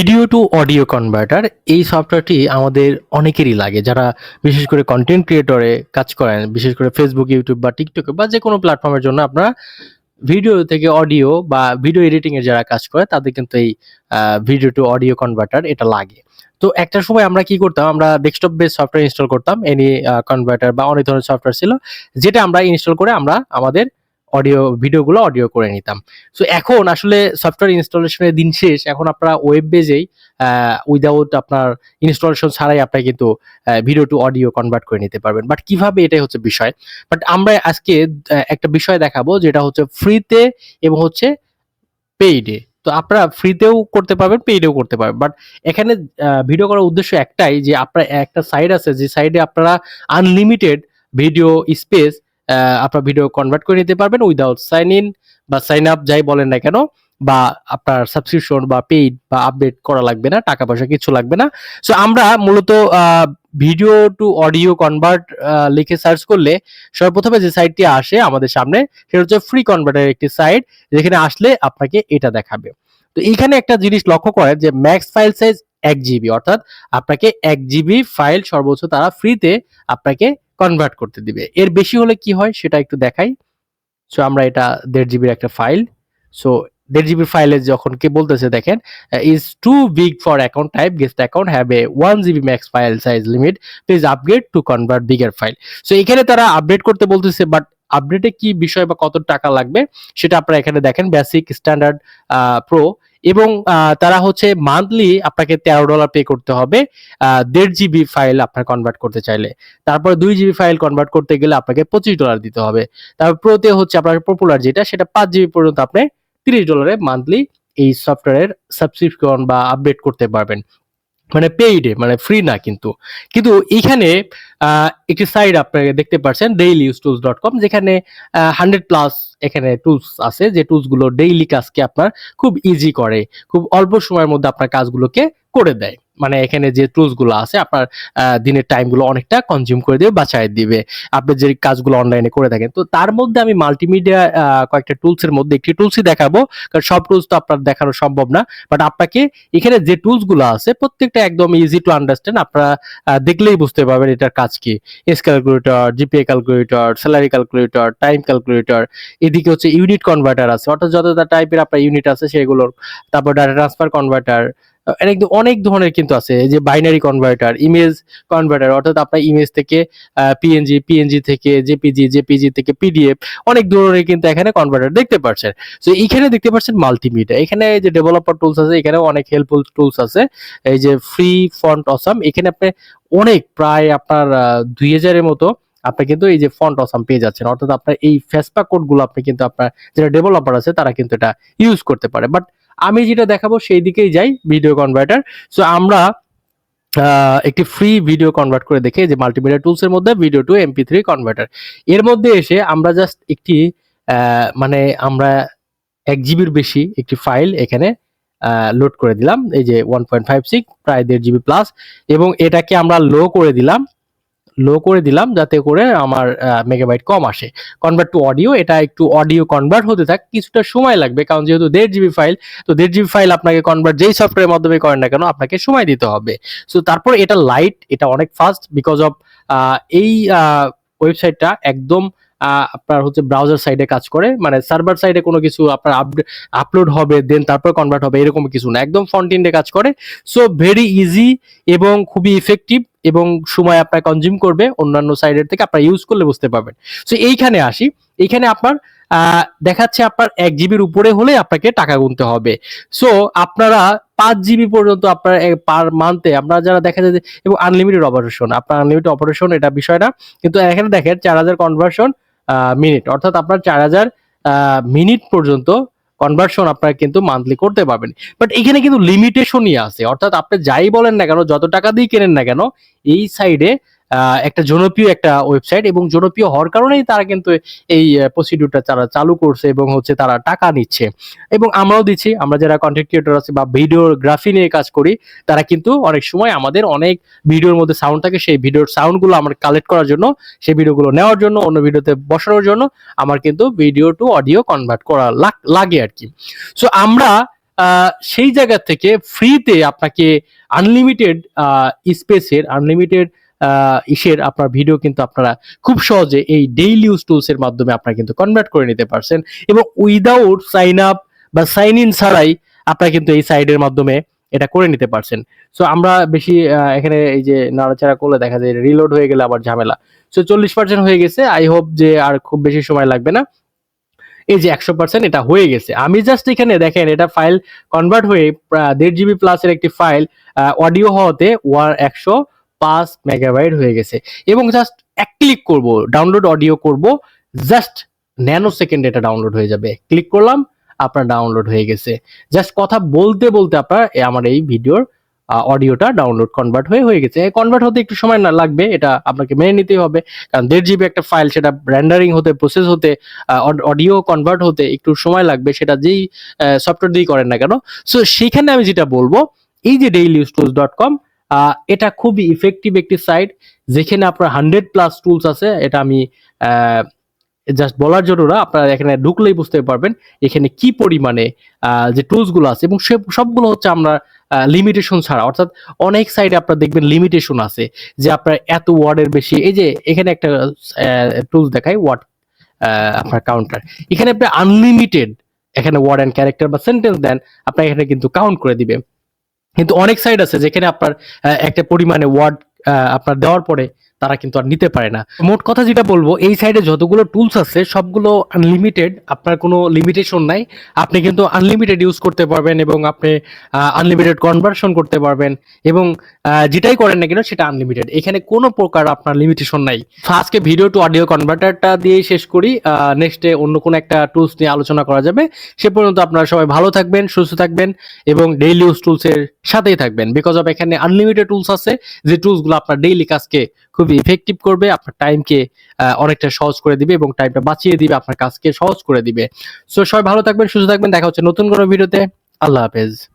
Video to audio converter এই সফটওয়্যারটি আমাদের অনেকেরই লাগে। যারা বিশেষ করে কন্টেন্ট ক্রিয়েটরে কাজ করেন, বিশেষ করে ফেসবুক ইউটিউব বা টিকটকে বা যে কোনো প্ল্যাটফর্মের জন্য আপনারা ভিডিও থেকে অডিও বা ভিডিও এডিটিং এর যারা কাজ করে, তাদের কিন্তু এই ভিডিও টু অডিও কনভার্টার এটা লাগে। তো একটা সময় আমরা কি করতাম, আমরা ডেস্কটপ বেস সফটওয়্যার ইনস্টল করতাম এনি কনভার্টার বা অনেক ধরনের সফটওয়্যার ছিল, যেটা আমরা ইনস্টল করে আমরা আমাদের অডিও ভিডিওগুলো অডিও করে নিতাম। সো এখন আসলে সফটওয়্যার ইনস্টলেশনের দিন শেষ, এখন আপনারা ওয়েব বেজেই উইদাউট আপনার ইনস্টলেশন ছাড়াই আপনারা কিন্তু ভিডিও টু অডিও কনভার্ট করে নিতে পারবেন। বাট কীভাবে এটাই হচ্ছে বিষয়? বাট আমরা আজকে একটা বিষয় দেখাবো, যেটা হচ্ছে ফ্রিতে এবং হচ্ছে পেইডে তো আপনারা ফ্রিতেও করতে পারবেন পেইডেও করতে পারবেন। বাট এখানে ভিডিও করার উদ্দেশ্য একটাই যে, আপনার একটা সাইড আছে, যে সাইডে আপনারা আনলিমিটেড ভিডিও স্পেস আপনার ভিডিও কনভার্ট করে নিতে পারবেন উইদাউট সাইন ইন বা সাইন আপ যাই বলেন না কেন, বা আপনার সাবস্ক্রিপশন বা পেইড বা আপডেট করা লাগবে না, টাকা পয়সা কিছু লাগবে না। সো আমরা মূলত ভিডিও টু অডিও কনভার্ট লিখে সার্চ করলে সর্বপ্রথমে যে সাইটটি আসে আমাদের সামনে, সেটা হচ্ছে ফ্রি কনভার্টার একটি সাইট যেখানে আসলে আপনাকে এটা দেখাবে। তো এইখানে একটা জিনিস লক্ষ্য করেন যে ম্যাক্স ফাইল সাইজ এক জিবি অর্থাৎ আপনাকে এক জিবি ফাইল সর্বোচ্চ তারা ফ্রিতে আপনাকে কনভার্ট করতে দিবে। এর বেশি হলে কি হয় সেটা একটু দেখাই। সো আমরা এটা দেড় জিবির একটা ফাইল সো দেড় জিবির ফাইলে যখন কে বলতেছে, দেখেন is too big for account type guest account have a one GB max file size limit please upgrade to convert bigger file so এখানে তারা আপডেট করতে বলতেছে বাট আপডেটে কি বিষয় বা কত টাকা লাগবে সেটা আপনারা এখানে দেখেন বেসিক স্ট্যান্ডার্ড প্রো এবং তারা হচ্ছে মান্থলি আপনাকে তেরো ডলার পে করতে হবে দেড় জিবি ফাইল আপনার কনভার্ট করতে চাইলে। তারপর দুই জিবি ফাইল কনভার্ট করতে গেলে আপনাকে পঁচিশ ডলার দিতে হবে। তারপর প্রোতে হচ্ছে আপনার পপুলার যেটা, সেটা পাঁচ জিবি পর্যন্ত আপনি তিরিশ ডলারে মান্থলি এই সফটওয়্যারের সাবস্ক্রিপশন বা আপডেট করতে পারবেন। মানে পেইডে মানে ফ্রি না কিন্তু। কিন্তু এখানে একটি সাইট আপনারা দেখতে পাচ্ছেন daily use tools dot com যেখানে হান্ড্রেড প্লাস এখানে টুলস আছে, যে টুলসগুলো ডেইলি কাজকে আপনার খুব ইজি করে, খুব অল্প সময়ের মধ্যে আপনার কাজগুলোকে করে দেয়। মানে এখানে যে টুলসগুলো আছে, আপনার দিনের টাইমগুলো অনেকটা কনজিউম করে দিবে বাঁচায় দিবে। আপনি যে কাজগুলো অনলাইনে করে থাকেন, তো তার মধ্যে আমি মাল্টিমিডিয়া কয়েকটা টুলস এর মধ্যে একটি টুলসই দেখাবো, কারণ সব টুলস তো আপনার দেখানো সম্ভব না বাট আপনাকে এখানে যে টুলসগুলো আছে, প্রত্যেকটা একদম ইজি টু আন্ডারস্ট্যান্ড আপনারা দেখলেই বুঝতে পারবেন এটার কাজ কি? S calculator GPA calculator salary calculator time calculator এদিকে হচ্ছে ইউনিট কনভার্টার আছে। অর্থাৎ যত টাইপের আপনার ইউনিট আছে, সেগুলোর, তারপর ডাটা ট্রান্সফার কনভার্টার অনেক অনেক ধরনের কিন্তু আছে। যে বাইনারি কনভার্টার ইমেজ কনভার্টার অর্থাৎ আপনার ইমেজ থেকে পিএনজি পিএনজি থেকে জেপিজি জেপিজি থেকে পিডিএফ অনেক ধরনের কিন্তু এখানে কনভার্টার দেখতে পাচ্ছেন তো এখানে দেখতে পাচ্ছেন মাল্টিমিডিয়া এখানে যে ডেভেলপার টুলস আছে এখানে অনেক হেল্পফুল টুলস আছে। এই যে ফ্রি ফন্ট অসাম এখানে আপনি অনেক, প্রায় আপনার দুই হাজারের মতো আপনি কিন্তু এই যে ফন্ট অসাম পেয়ে যাচ্ছেন। অর্থাৎ আপনার এই ফেসপ্যাক কোডগুলো আপনি কিন্তু আপনার যারা ডেভেলপার আছে, তারা কিন্তু এটা ইউজ করতে পারে। বাট আমি যেটা দেখাবো সেই দিকেই যাই ভিডিও কনভার্টার সো আমরা একটি ফ্রি ভিডিও কনভার্ট করে দেখে, যে মাল্টিমিডিয়া টুলস এর মধ্যে video to MP three converter এর মধ্যে এসে আমরা জাস্ট একটি মানে আমরা এক জিবির বেশি একটি ফাইল এখানে লোড করে দিলাম। এই যে ওয়ান পয়েন্ট ফাইভ সিক্স প্রায় দেড় জিবি প্লাস এবং এটাকে আমরা লো করে দিলাম। লো করে দিলাম যাতে করে আমার মেগাবাইট কম আসে। কনভার্ট টু অডিও এটা একটু অডিও কনভার্ট হতে থাক, কিছুটা সময় লাগবে, কারণ যেহেতু দেড় জিবি ফাইল তো দেড় জিবি ফাইল আপনাকে কনভার্ট যেই সফটওয়্যারের মাধ্যমে করেন না কেন, আপনাকে সময় দিতে হবে। সো তারপর এটা লাইট এটা অনেক ফাস্ট বিকজ অফ এই ওয়েবসাইটটা একদম আপনার হচ্ছে ব্রাউজার সাইডে কাজ করে মানে সার্ভার সাইডে কোনো কিছু আপনার আপলোড হবে দেন তারপর কনভার্ট হবে, এরকম কিছু না। একদম ফ্রন্ট এন্ডে কাজ করে। সো ভেরি ইজি এবং খুবই ইফেক্টিভ এবং সময় আপনার কনজিউম করবে, অন্যান্য সাইডের থেকে আপনার ইউজ করলে বুঝতে পারবেন। সো এইখানে আসি। এইখানে আপনার দেখাচ্ছে আপনার এক জিবির উপরে হলে আপনাকে টাকা গুনতে হবে। সো আপনারা পাঁচ জিবি পর্যন্ত আপনার পার মান্থে আমরা যারা দেখা যায় যে, এবং আনলিমিটেড অপারেশন আপনার আনলিমিটেড অপারেশন এটা বিষয় না, কিন্তু এখানে দেখেন চার হাজার কনভার্সন মিনিট অর্থাৎ আপনার চার হাজার মিনিট পর্যন্ত কনভার্সন আপনার কিন্তু মান্থলি করতে পারবেন। বাট এখানে কিন্তু লিমিটেশনই আছে। অর্থাৎ আপনি যাই বলেন না কেন, যত টাকা দিয়ে কেনেন না কেন, এই সাইডে একটা জনপ্রিয় একটা ওয়েবসাইট এবং জনপ্রিয় হওয়ার কারণেই তারা কিন্তু এই প্রসিডিউরটা তারা চালু করছে এবং হচ্ছে তারা টাকা নিচ্ছে। এবং আমরাও দিচ্ছি, আমরা যারা কন্টেন্ট ক্রিয়েটর আছে বা ভিডিওগ্রাফি নিয়ে কাজ করি, তারা কিন্তু অনেক সময় আমাদের অনেক ভিডিওর মধ্যে সাউন্ড থাকে, সেই ভিডিওর সাউন্ডগুলো আমার কালেক্ট করার জন্য, সেই ভিডিওগুলো নেওয়ার জন্য, অন্য ভিডিওতে বসানোর জন্য আমার কিন্তু ভিডিও টু অডিও কনভার্ট করা লাগ- আর কি। সো আমরা সেই জায়গা থেকে ফ্রিতে আপনাকে আনলিমিটেড স্পেসের আনলিমিটেড ইসের আপনার ভিডিও কিন্তু আপনারা খুব সহজে এই ডেইলি ইউজ টুলস এর মাধ্যমে আপনারা কিন্তু কনভার্ট করে নিতে পারছেন। এবং উইদাউট সাইন আপ বা সাইন ইন ছাড়াই আপনারা কিন্তু এই সাইডের মাধ্যমে এটা করে নিতে পারছেন। সো আমরা বেশি এখানে এই যে নাড়াচাড়া করলে দেখা যায় রিলোড হয়ে গেলে আবার ঝামেলা। সো চল্লিশ পার্সেন্ট হয়ে গেছে। আই হোপ যে আর খুব বেশি সময় লাগবে না। এই যে একশো পার্সেন্ট এটা হয়ে গেছে। আমি জাস্ট এখানে দেখেন, এটা ফাইল কনভার্ট হয়ে দেড় জিবি প্লাসের একটি ফাইল অডিও হওয়াতে ওয়ার একশো পাঁচ মেগাবাইট হয়ে গেছে। এবং জাস্ট এক ক্লিক করব ডাউনলোড অডিও করব জাস্ট ন্যানো সেকেন্ড এটা ডাউনলোড হয়ে যাবে। ক্লিক করলাম, আপনার ডাউনলোড হয়ে গেছে। জাস্ট কথা বলতে বলতে আপনার আমার এই ভিডিওর অডিওটা ডাউনলোড কনভার্ট হয়ে হয়ে গেছে। কনভার্ট হতে একটু সময় না লাগবে, এটা আপনাকে মেনে নিতেই হবে। কারণ দেড় জিবি একটা ফাইল সেটা রেন্ডারিং হতে প্রসেস হতে অডিও কনভার্ট হতে একটু সময় লাগবে, সেটা যেই সফটওয়্যার দিয়েই করেন না কেন। সো সেখানে আমি যেটা বলব, এই যে ডেইলি ডট কম এটা খুবই ইফেক্টিভ একটি সাইট যেখানে আপনার হান্ড্রেড প্লাস টুলস আছে। এটা আমি জাস্ট বলার জন্য না, আপনারা এখানে ঢুকলেই বুঝতে পারবেন এখানে কি পরিমাণে যে টুলসগুলো আছে এবং সে, সবগুলো হচ্ছে আমরা লিমিটেশন ছাড়া। অর্থাৎ অনেক সাইডে আপনার দেখবেন লিমিটেশন আছে যে আপনার এত ওয়ার্ডের বেশি। এই যে এখানে একটা টুলস দেখায় ওয়ার্ড আপনার কাউন্টার এখানে আপনি আনলিমিটেড এখানে ওয়ার্ড অ্যান্ড ক্যারেক্টার বা সেন্টেন্স দেন, আপনার এখানে কিন্তু কাউন্ট করে দিবে। কিন্তু অনেক সাইড আছে যেখানে আপনার একটা পরিমাণে ওয়ার্ড আপনার দেওয়ার পরে তারা কিন্তু আর নিতে পারে না। মোট কথা যেটা বলব, এই সাইডে যতগুলো টুলস আছে, সবগুলো আনলিমিটেড আপনার কোনো লিমিটেশন নাই। আপনি কিন্তু আনলিমিটেড ইউজ করতে পারবেন এবং আপনি আনলিমিটেড কনভার্সন করতে পারবেন এবং যেটাই করেন না কেন সেটা আনলিমিটেড এখানে কোনো প্রকার আপনার লিমিটেশন নাই। আজকে ভিডিও টু অডিও কনভার্টারটা দিয়ে শেষ করি। নেক্সটে অন্য কোনো একটা টুলস নিয়ে আলোচনা করা যাবে। সে পর্যন্ত আপনারা সবাই ভালো থাকবেন, সুস্থ থাকবেন এবং ডেইলি ইউজ টুলস এর সাথেই থাকবেন বিকজ অফ এখানে আনলিমিটেড টুলস আছে, যে টুলসগুলো আপনার ডেইলি কাজকে খুবই ইফেক্টিভ করবে, আপনার টাইমকে অনেকটা সহজ করে দিবে এবং টাইমটা বাঁচিয়ে দিবে, আপনার কাজকে সহজ করে দিবে। সো সবাই ভালো থাকবেন, সুস্থ থাকবেন, দেখা হচ্ছে নতুন কোনো ভিডিওতে আল্লাহ হাফেজ।